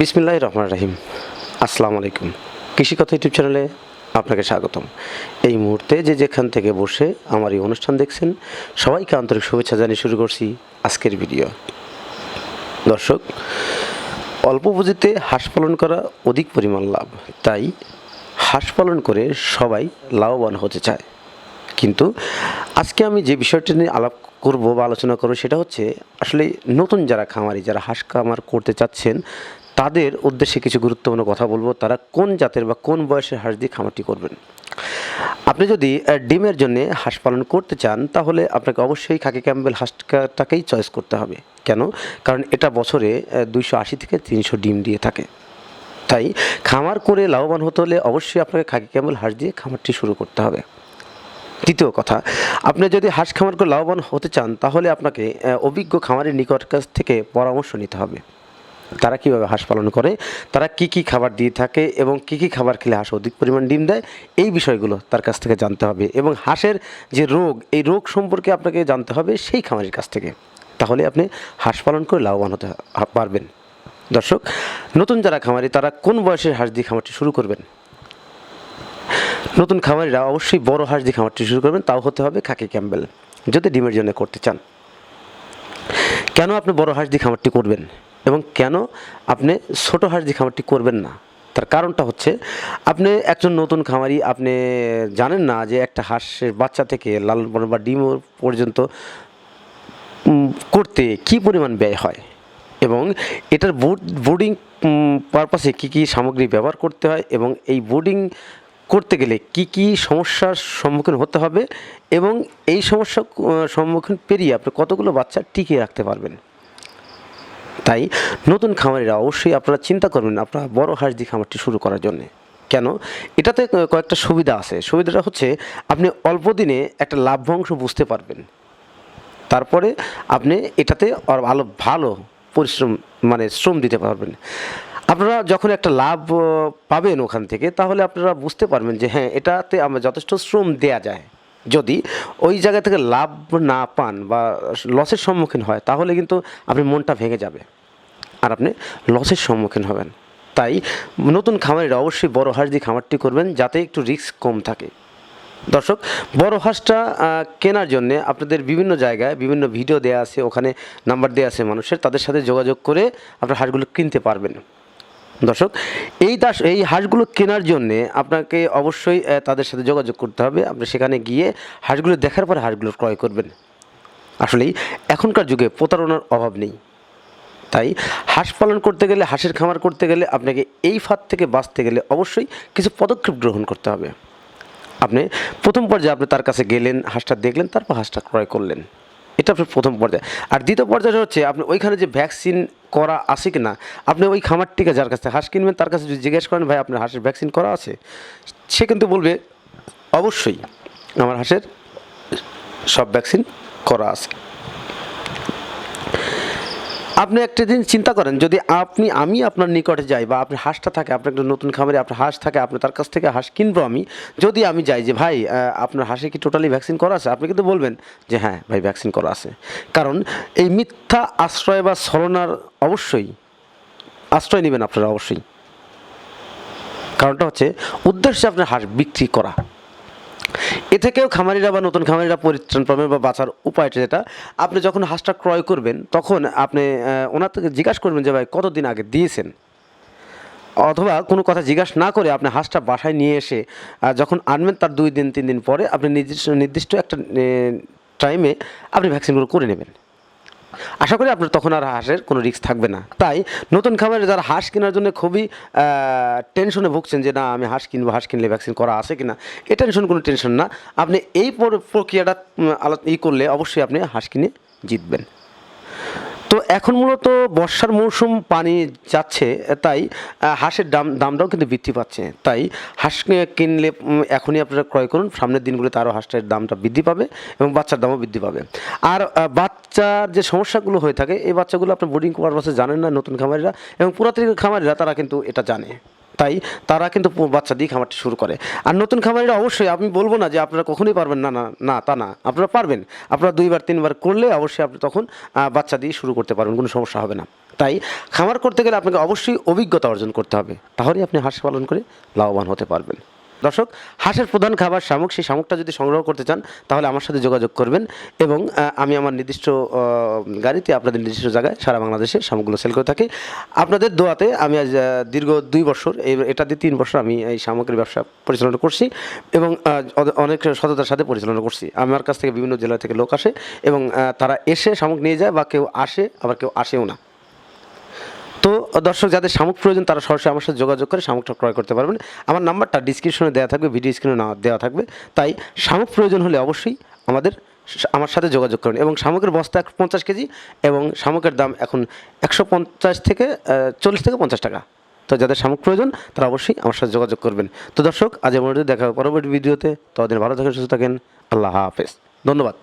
বিসমিল্লাহ রহমান রাহিম। আসসালামু আলাইকুম। কৃষি কথা ইউটিউব চ্যানেলে আপনাকে স্বাগতম। এই মুহূর্তে যে যেখান থেকে বসে আমার এই অনুষ্ঠান দেখছেন, সবাইকে আন্তরিক শুভেচ্ছা জানিয়ে শুরু করছি আজকের ভিডিও। দর্শক, অল্প পুঁজিতে হাঁস পালন করা অধিক পরিমাণ লাভ। তাই হাঁস পালন করে সবাই লাভবান হতে চায়। কিন্তু আজকে আমি যে বিষয়টি নিয়ে আলাপ করব বা আলোচনা করব সেটা হচ্ছে, আসলে নতুন যারা খামারি, যারা হাঁস খামার করতে চাচ্ছেন তাদের উদ্দেশ্যে কিছু গুরুত্বপূর্ণ কথা বলব। তারা কোন জাতের বা কোন বয়সের হাঁস দিয়ে খামারটি করবেন? আপনি যদি ডিমের জন্য হাঁস পালন করতে চান, তাহলে আপনাকে অবশ্যই খাকি ক্যাম্বেল হাঁসটাকেই চয়েস করতে হবে। কেন? কারণ এটা বছরে দুইশো আশি থেকে তিনশো ডিম দিয়ে থাকে। তাই খামার করে লাভবান হতে হলে অবশ্যই আপনাকে খাকি ক্যাম্বেল হাঁস দিয়ে খামারটি শুরু করতে হবে। দ্বিতীয় কথা, আপনি যদি হাঁস খামার করে লাভবান হতে চান, তাহলে আপনাকে অভিজ্ঞ খামারের নিকট কাছ থেকে পরামর্শ নিতে হবে। তারা কীভাবে হাঁস পালন করে, তারা কি কি খাবার দিয়ে থাকে এবং কি কি খাবার খেলে হাঁস অধিক পরিমাণ ডিম দেয়, এই বিষয়গুলো তার কাছ থেকে জানতে হবে এবং হাঁসের যে রোগ, এই রোগ সম্পর্কে আপনাকে জানতে হবে সেই খামারের কাছ থেকে। তাহলে আপনি হাঁস পালন করে লাভবান হতে পারবেন। দর্শক, নতুন যারা খামারি, তারা কোন বয়সের হাঁস দিয়ে খামারটি শুরু করবেন? নতুন খামারিরা অবশ্যই বড় হাঁস দিয়ে খামারটি শুরু করবেন, তাও হতে হবে খাকি ক্যাম্বেল, যদি ডিমের জন্য করতে চান। কেন আপনি বড় হাঁস দিয়ে খামারটি করবেন? এবং কেন আপনি ছোটো হাঁস দিয়ে খামারটি করবেন না? তার কারণটা হচ্ছে, আপনি একজন নতুন খামারি, আপনি জানেন না যে একটা হাঁসের বাচ্চা থেকে পালন বা ডিম পর্যন্ত করতে কি পরিমাণ ব্যয় হয়? এবং এটার বোর্ডিং পারপাসে কি কি সামগ্রী ব্যবহার করতে হয়? এবং এই বোর্ডিং করতে গেলে কি কি সমস্যার সম্মুখীন হতে হবে? এবং এই সমস্যা সম্মুখীন পেরিয়ে আপনি কতগুলো বাচ্চা টিকিয়ে রাখতে পারবেন? তাই নতুন খামারিরা অবশ্যই আপনারা চিন্তা করবেন আপনারা বড় হাঁস দিয়ে খামারটি শুরু করার জন্যে। কেন? এটাতে কয়েকটা সুবিধা আছে। সুবিধাটা হচ্ছে আপনি অল্প দিনে একটা লাভ্যাংশ বুঝতে পারবেন। তারপরে আপনি এটাতে ভালো ভালো পরিশ্রম মানে শ্রম দিতে পারবেন। আপনারা যখন একটা লাভ পাবেন ওখান থেকে, তাহলে আপনারা বুঝতে পারবেন যে হ্যাঁ এটাতে আমরা যথেষ্ট শ্রম দেয়া যায়। যদি ওই জায়গা থেকে লাভ না পান বা লসের সম্মুখীন হয়, তাহলে কিন্তু আপনি মনটা ভেঙে যাবে। আর আপনি লসের সম্মুখীন হবেন। তাই নতুন খামারিরা অবশ্যই বড় হাঁস দিয়ে খামারটি করবেন, যাতে একটু রিস্ক কম থাকে। দর্শক, বড় হাঁসটা কেনার জন্যে আপনাদের বিভিন্ন জায়গায় বিভিন্ন ভিডিও দেওয়া আছে, ওখানে নাম্বার দেওয়া আছে মানুষের, তাদের সাথে যোগাযোগ করে আপনার হাঁসগুলো কিনতে পারবেন। দর্শক, এই দাস, এই হাঁসগুলো কেনার জন্যে আপনাকে অবশ্যই তাদের সাথে যোগাযোগ করতে হবে। আপনি সেখানে গিয়ে হাঁসগুলো দেখার পরে হাঁসগুলো ক্রয় করবেন। আসলেই এখনকার যুগে প্রতারণার অভাব নেই। তাই হাঁস পালন করতে গেলে, হাঁসের খামার করতে গেলে আপনাকে এই ফাঁদ থেকে বাঁচতে গেলে অবশ্যই কিছু পদক্ষেপ গ্রহণ করতে হবে। আপনি প্রথম পর্যায়ে আপনি তার কাছে গেলেন, হাঁসটা দেখলেন, তারপর হাঁসটা ক্রয় করলেন। এটা আপনার প্রথম পর্যায়ে। আর দ্বিতীয় পর্যায়টা হচ্ছে, আপনি ওইখানে যে ভ্যাকসিন করা আসে কি না আপনি ওই খামারটিকে যার কাছে হাঁস কিনবেন, তার কাছে যদি জিজ্ঞেস করেন, ভাই, আপনার হাঁসের ভ্যাকসিন করা আছে? সে কিন্তু বলবে, অবশ্যই, আমার হাঁসের সব ভ্যাকসিন করা আছে। আপনি একটা দিন চিন্তা করেন, যদি আপনি, আমি আপনার নিকটে যাই বা আপনার হাঁসটা থাকে, আপনার একটা নতুন খামারে আপনার হাঁস থাকে আপনি তার কাছ থেকে হাঁস কিনবো আমি, যদি আমি যাই যে, ভাই আপনার হাঁসে কি টোটালি ভ্যাকসিন করা আছে? আপনি কিন্তু বলবেন যে হ্যাঁ ভাই ভ্যাকসিন করা আছে। কারণ এই মিথ্যা আশ্রয় বা ছলনার অবশ্যই আশ্রয় নেবেন আপনারা অবশ্যই। কারণটা হচ্ছে, উদ্দেশ্যে আপনার হাঁস বিক্রি করা। এ থেকেও খামারিরা বা নতুন খামারিরা পরিত্রাণ পাবেন বা বাঁচার উপায়টা যেটা। আপনি যখন হাঁসটা ক্রয় করবেন, তখন আপনি ওনার থেকে জিজ্ঞাসা করবেন যে, ভাই, কতদিন আগে দিয়েছেন? অথবা কোনো কথা জিজ্ঞাসা না করে আপনি হাঁসটা বাসায় নিয়ে এসে যখন আনবেন তার দুই দিন, তিন দিন পরে আপনি নির্দিষ্ট নির্দিষ্ট একটা টাইমে আপনি ভ্যাকসিনগুলো করে নেবেন। আশা করি আপনার তখন আর হাঁসের কোনো রিস্ক থাকবে না। তাই নতুন খাবারে যারা হাঁস কেনার জন্য খুবই টেনশনে ভুগছেন যে না, আমি হাঁস কিনবো, হাঁস কিনলে ভ্যাকসিন করা আছে কিনা, এ টেনশন কোনো টেনশন না। আপনি এই প্রক্রিয়াটা ই করলে অবশ্যই আপনি হাঁস কিনে জিতবেন। তো এখন মূলত বর্ষার মৌসুম পানি যাচ্ছে, তাই হাঁসের দাম, দামটাও কিন্তু বৃদ্ধি পাচ্ছে। তাই, হাঁস কিনলে এখনই আপনারা ক্রয় করুন, সামনের দিনগুলোতে আরও হাঁসটার দামটা বৃদ্ধি পাবে এবং বাচ্চার দামও বৃদ্ধি পাবে। আর বাচ্চার যে সমস্যাগুলো হয়ে থাকে, এই বাচ্চাগুলো আপনার বোর্ডিং পারপাসে জানেন না, নতুন খামারিরা এবং পুরাতন খামারিরা তারা কিন্তু এটা জানে। তাই তারা কিন্তু বাচ্চা দিয়ে খামারটি শুরু করে। আর নতুন খামারিরা অবশ্যই, আমি বলব না যে আপনারা কখনোই পারবেন না না না, তা না। আপনারা পারবেন। আপনারা দুইবার, তিনবার করলে অবশ্যই আপনি তখন বাচ্চা দিয়ে শুরু করতে পারবেন, কোনো সমস্যা হবে না। তাই খামার করতে গেলে আপনাকে অবশ্যই অভিজ্ঞতা অর্জন করতে হবে। তাহলেই আপনি হাঁস পালন করে লাভবান হতে পারবেন। দর্শক, হাঁসের প্রধান খাবার শামুক, সেই শামুকটা যদি সংগ্রহ করতে চান, তাহলে আমার সাথে যোগাযোগ করবেন এবং আমি আমার নির্দিষ্ট গাড়িতে আপনাদের নির্দিষ্ট জায়গায় সারা বাংলাদেশে শামুকগুলো সেল করে থাকি। আপনাদের দোয়াতে আমি আজ দীর্ঘ দুই বছর, এই, এটা দিয়ে তিন বছর আমি এই শামুকের ব্যবসা পরিচালনা করছি এবং অনেক সততার সাথে পরিচালনা করছি। আমার কাছ থেকে বিভিন্ন জেলা থেকে লোক আসে এবং তারা এসে শামুক নিয়ে যায় বা কেউ আসে, আবার কেউ আসেও না। তো দর্শক, যাদের শামুক প্রয়োজন, তারা সরাসরি আমার সাথে যোগাযোগ করে শামুকটা ক্রয় করতে পারবেন। আমার নাম্বারটা ডিসক্রিপশনে দেওয়া থাকবে ভিডিও স্ক্রিনে দেওয়া থাকবে। তাই শামুক প্রয়োজন হলে অবশ্যই আমাদের আমার সাথে যোগাযোগ করুন। এবং শামুকের বস্তা এক পঞ্চাশ কেজি এবং শামুকের দাম এখন একশো পঞ্চাশ থেকে চল্লিশ থেকে পঞ্চাশ টাকা। তো যাদের শামুক প্রয়োজন, তারা অবশ্যই আমার সাথে যোগাযোগ করবেন। তো দর্শক, আজ মধ্যে দেখা পরবর্তী ভিডিওতে ততদিন ভালো থাকেন, সুস্থ থাকেন। আল্লাহ হাফেজ। ধন্যবাদ।